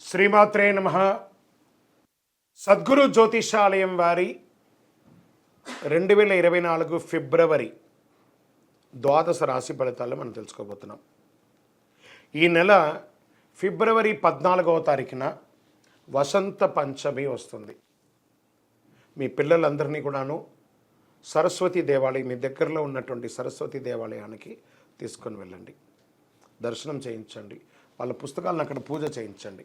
శ్రీమాత్రే నమ. సద్గురు జ్యోతిషాలయం వారి రెండు వేల ఇరవై నాలుగు ఫిబ్రవరి ద్వాదశ రాశి ఫలితాలు మనం తెలుసుకోబోతున్నాం. ఈ నెల ఫిబ్రవరి పద్నాలుగవ తారీఖున వసంత పంచమి వస్తుంది. మీ పిల్లలందరినీ కూడాను సరస్వతి దేవాలయం మీ దగ్గరలో ఉన్నటువంటి సరస్వతి దేవాలయానికి తీసుకొని వెళ్ళండి. దర్శనం చేయించండి. వాళ్ళ పుస్తకాలను అక్కడ పూజ చేయించండి.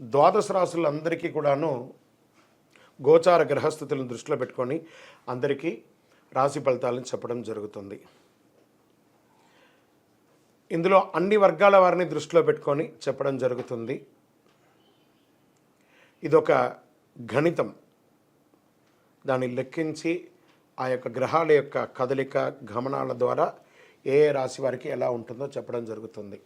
ద్వాదశ రాసులందరికీ కూడాను గోచార గ్రహస్థితులను దృష్టిలో పెట్టుకొని అందరికీ రాశి ఫలితాలను చెప్పడం జరుగుతుంది. ఇందులో అన్ని వర్గాల వారిని దృష్టిలో పెట్టుకొని చెప్పడం జరుగుతుంది. ఇదొక గణితం. దాన్ని లెక్కించి ఆ యొక్క గ్రహాల యొక్క కదలిక గమనాల ద్వారా ఏ ఏ రాశి వారికి ఎలా ఉంటుందో చెప్పడం జరుగుతుంది.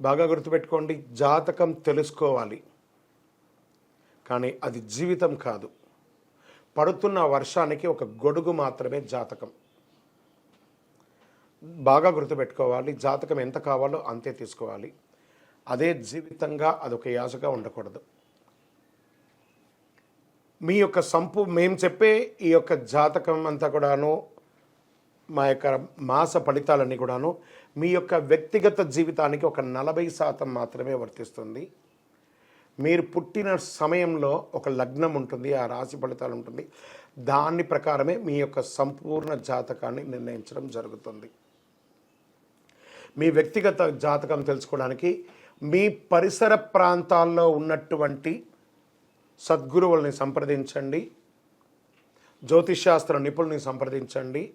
బాగా గుర్తుపెట్టుకోండి జాతకం తెలుసుకోవాలి. కానీ అది జీవితం కాదు. పడుతున్న వర్షానికి ఒక గొడుగు మాత్రమే జాతకం. బాగా గుర్తుపెట్టుకోవాలి జాతకం ఎంత కావాలో అంతే తీసుకోవాలి. అదే జీవితంగా అదొక యాసగా ఉండకూడదు. మీ యొక్క సంపు మేము చెప్పే ఈ యొక్క జాతకం అంతా కూడాను మా యొక్క మాస ఫలితాలన్నీ కూడాను మీ యొక్క వ్యక్తిగత జీవితానికి ఒక నలభై శాతం మాత్రమే వర్తిస్తుంది. మీరు పుట్టిన సమయంలో ఒక లగ్నం ఉంటుంది ఆ రాశి ఫలితాలు ఉంటుంది. దాని ప్రకారమే మీ యొక్క సంపూర్ణ జాతకాన్ని నిర్ణయించడం జరుగుతుంది. మీ వ్యక్తిగత జాతకం తెలుసుకోవడానికి మీ పరిసర ప్రాంతాల్లో ఉన్నటువంటి సద్గురువుల్ని సంప్రదించండి. జ్యోతిష్శాస్త్ర నిపుణుల్ని సంప్రదించండి.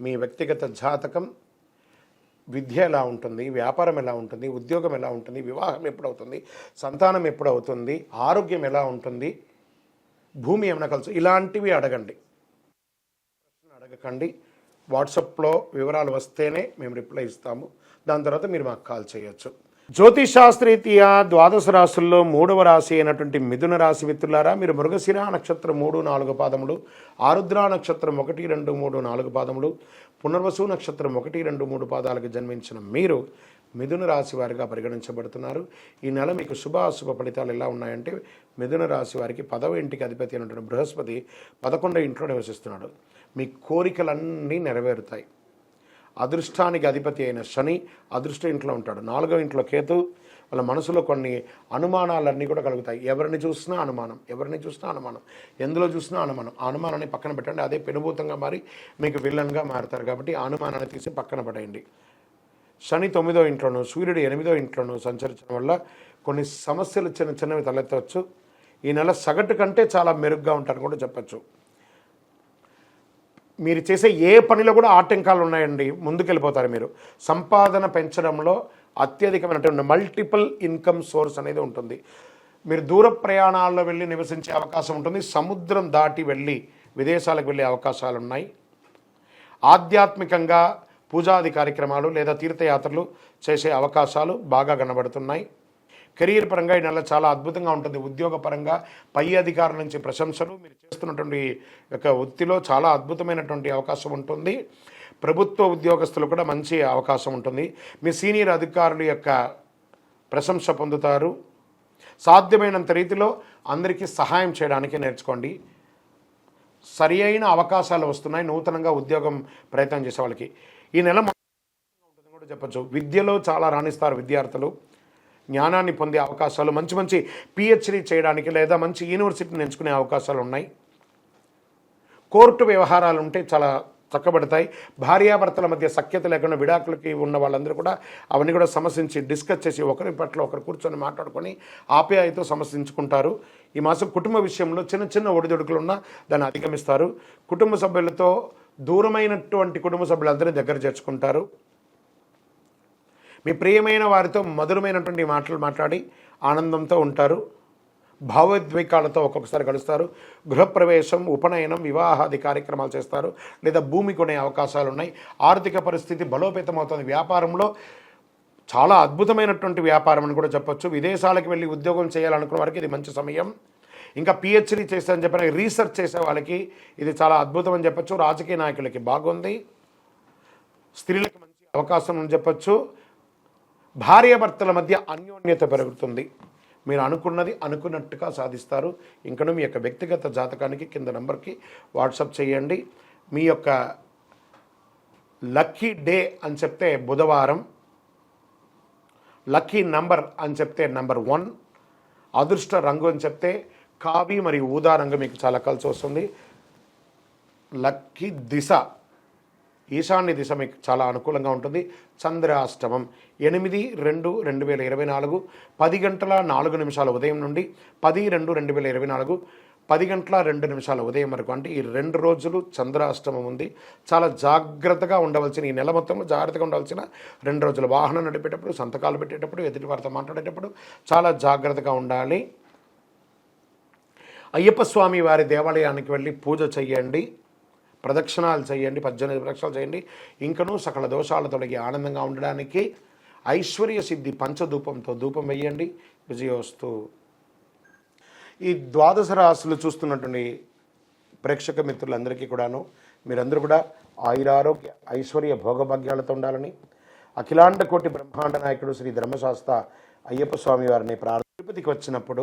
మీ వ్యక్తిగత జాతకం విద్య ఎలా ఉంటుంది వ్యాపారం ఎలా ఉంటుంది ఉద్యోగం ఎలా ఉంటుంది వివాహం ఎప్పుడవుతుంది సంతానం ఎప్పుడవుతుంది ఆరోగ్యం ఎలా ఉంటుంది భూమి ఏమైనా కలుసు ఇలాంటివి అడగండి. ప్రశ్న అడగకండి. వాట్సాప్లో వివరాలు వస్తేనే మేము రిప్లై ఇస్తాము. దాని తర్వాత మీరు మాకు కాల్ చేయొచ్చు. జ్యోతిషాస్త్రీతీయ ద్వాదశ రాశుల్లో మూడవ రాశి అయినటువంటి మిథున రాశి మిత్రులారా మీరు మృగశిర నక్షత్రం మూడు నాలుగు పాదములు ఆరుద్ర నక్షత్రం ఒకటి రెండు మూడు నాలుగు పాదములు పునర్వసు నక్షత్రం ఒకటి రెండు మూడు పాదాలకు జన్మించిన మీరు మిథున రాశి వారిగా పరిగణించబడుతున్నారు. ఈ నెల మీకు శుభ అశుభ ఫలితాలు ఎలా ఉన్నాయంటే మిథున రాశి వారికి పదవ ఇంటికి అధిపతి అయినటువంటి బృహస్పతి పదకొండో ఇంట్లో నివసిస్తున్నాడు. మీ కోరికలన్నీ నెరవేరుతాయి. అదృష్టానికి అధిపతి అయిన శని అదృష్ట ఇంట్లో ఉంటాడు. నాలుగో ఇంట్లో కేతు వాళ్ళ మనసులో కొన్ని అనుమానాలన్నీ కూడా కలుగుతాయి. ఎవరిని చూసినా అనుమానం ఎవరిని చూసినా అనుమానం ఎందులో చూసినా అనుమానం. ఆ అనుమానాన్ని పక్కన పెట్టండి. అదే పెనుభూతంగా మారి మీకు విల్లన్గా మారుతారు కాబట్టి ఆ అనుమానాన్ని తీసి పక్కన పడేయండి. శని తొమ్మిదో ఇంట్లోనూ సూర్యుడు ఎనిమిదో ఇంట్లోనూ సంచరించడం వల్ల కొన్ని సమస్యలు చిన్న చిన్నవి తలెత్తవచ్చు. ఈ నెల సగటు కంటే చాలా మెరుగ్గా ఉంటారు కూడా చెప్పచ్చు. మీరు చేసే ఏ పనిలో కూడా ఆటంకాలు ఉన్నాయండి. ముందుకెళ్ళిపోతారు మీరు. సంపాదన పెంచడంలో అత్యధికమైనటువంటి మల్టిపుల్ ఇన్కమ్ సోర్స్ అనేది ఉంటుంది. మీరు దూర ప్రయాణాల్లో వెళ్ళి నివసించే అవకాశం ఉంటుంది. సముద్రం దాటి వెళ్ళి విదేశాలకు వెళ్ళే అవకాశాలు ఉన్నాయి. ఆధ్యాత్మికంగా పూజాది కార్యక్రమాలు లేదా తీర్థయాత్రలు చేసే అవకాశాలు బాగా కనబడుతున్నాయి. కెరీర్ పరంగా ఈ నెల చాలా అద్భుతంగా ఉంటుంది. ఉద్యోగ పరంగా పై అధికారుల నుంచి ప్రశంసలు మీరు చేస్తున్నటువంటి యొక్క వృత్తిలో చాలా అద్భుతమైనటువంటి అవకాశం ఉంటుంది. ప్రభుత్వ ఉద్యోగస్తులు కూడా మంచి అవకాశం ఉంటుంది. మీ సీనియర్ అధికారుల యొక్క ప్రశంస పొందుతారు. సాధ్యమైనంత రీతిలో అందరికీ సహాయం చేయడానికి నేర్చుకోండి. సరి అయిన అవకాశాలు వస్తున్నాయి. నూతనంగా ఉద్యోగం ప్రయత్నం చేసే వాళ్ళకి. ఈ నెల మొత్తం కూడా చెప్పచ్చు. విద్యలో చాలా రాణిస్తారు విద్యార్థులు. జ్ఞానాన్ని పొందే అవకాశాలు మంచి మంచి పిహెచ్డి చేయడానికి లేదా మంచి యూనివర్సిటీని ఎంచుకునే అవకాశాలు ఉన్నాయి. కోర్టు వ్యవహారాలు ఉంటే చాలా చక్కబడతాయి. భార్యాభర్తల మధ్య సఖ్యత లేకుండా విడాకులకి ఉన్న వాళ్ళందరూ కూడా అవన్నీ కూడా సమస్యించి డిస్కస్ చేసి ఒకరి పట్ల ఒకరు కూర్చొని మాట్లాడుకొని ఆప్యాయతో సమస్యించుకుంటారు ఈ మాసం కుటుంబ విషయంలో చిన్న చిన్న ఒడిదొడుకులు ఉన్నా దాన్ని అధిగమిస్తారు. కుటుంబ సభ్యులతో దూరమైనటువంటి కుటుంబ సభ్యులందరినీ దగ్గర చేర్చుకుంటారు. మీ ప్రియమైన వారితో మధురమైనటువంటి మాటలు మాట్లాడి ఆనందంతో ఉంటారు. భావోద్వేగాలతో ఒక్కొక్కసారి కలుస్తారు. గృహప్రవేశం ఉపనయనం వివాహాది కార్యక్రమాలు చేస్తారు. లేదా భూమి కొనే అవకాశాలు ఉన్నాయి ఆర్థిక పరిస్థితి బలోపేతం అవుతుంది వ్యాపారంలో చాలా అద్భుతమైనటువంటి వ్యాపారం అని కూడా చెప్పొచ్చు. విదేశాలకు వెళ్ళి ఉద్యోగం చేయాలనుకున్న వారికి ఇది మంచి సమయం. ఇంకా పిహెచ్డీ చేశారని చెప్పిన రీసెర్చ్ చేసే వాళ్ళకి ఇది చాలా అద్భుతం అని చెప్పొచ్చు. రాజకీయ నాయకులకి బాగుంది. స్త్రీలకు మంచి అవకాశం అని చెప్పొచ్చు. భార్యాభర్తల మధ్య అన్యోన్యత పెరుగుతుంది. మీరు అనుకున్నది అనుకున్నట్టుగా సాధిస్తారు. ఇంకను మీ యొక్క వ్యక్తిగత జాతకానికి కింద నంబర్కి వాట్సాప్ చేయండి. మీ యొక్క లక్కీ డే అని చెప్తే బుధవారం. లక్కీ నంబర్ అని చెప్తే నంబర్ వన్. అదృష్ట రంగు అని చెప్తే కావి మరియు ఊదా రంగు మీకు చాలా కలిసి వస్తుంది. లక్కీ దిశ. ఈశాన్య దిశ మీకు చాలా అనుకూలంగా ఉంటుంది. చంద్రాష్టమం ఎనిమిది రెండు రెండు వేల ఇరవై నాలుగు పది గంటల నాలుగు నిమిషాల ఉదయం నుండి పది రెండు రెండు వేల ఇరవై నాలుగు పది గంటల రెండు నిమిషాల ఉదయం వరకు. అంటే ఈ రెండు రోజులు చంద్రాష్టమం ఉంది. చాలా జాగ్రత్తగా ఉండవలసిన ఈ నెల మొత్తంలో జాగ్రత్తగా ఉండవలసిన రెండు రోజులు. వాహనం నడిపేటప్పుడు సంతకాలు పెట్టేటప్పుడు ఎదుటి వారితో మాట్లాడేటప్పుడు చాలా జాగ్రత్తగా ఉండాలి. అయ్యప్ప స్వామి వారి దేవాలయానికి వెళ్ళి పూజ చేయండి ప్రదక్షిణాలు చేయండి పద్దెనిమిది ప్రదక్షిణాలు చేయండి. ఇంకనూ సకల దోషాలు తొలగి ఆనందంగా ఉండడానికి ఐశ్వర్య సిద్ధి పంచధూపంతో ధూపం వేయండి. విజయోస్తు. ఈ ద్వాదశ రాశులు చూస్తున్నటువంటి ప్రేక్షక మిత్రులందరికీ కూడాను మీరందరూ కూడా ఆయురారోగ్య ఐశ్వర్య భోగభాగ్యాలతో ఉండాలని అఖిలాండ కోటి బ్రహ్మాండ నాయకుడు శ్రీ ధర్మశాస్త్ర అయ్యప్ప స్వామి వారిని ప్రార్థ తిరుపతికి వచ్చినప్పుడు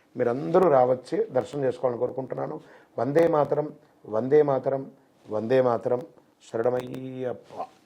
మీరందరూ రావచ్చి దర్శనం చేసుకోవాలని కోరుకుంటున్నాను. వందే మాతరం వందే మాతరం వందే మాతరం. శరణమయ్యప్ప.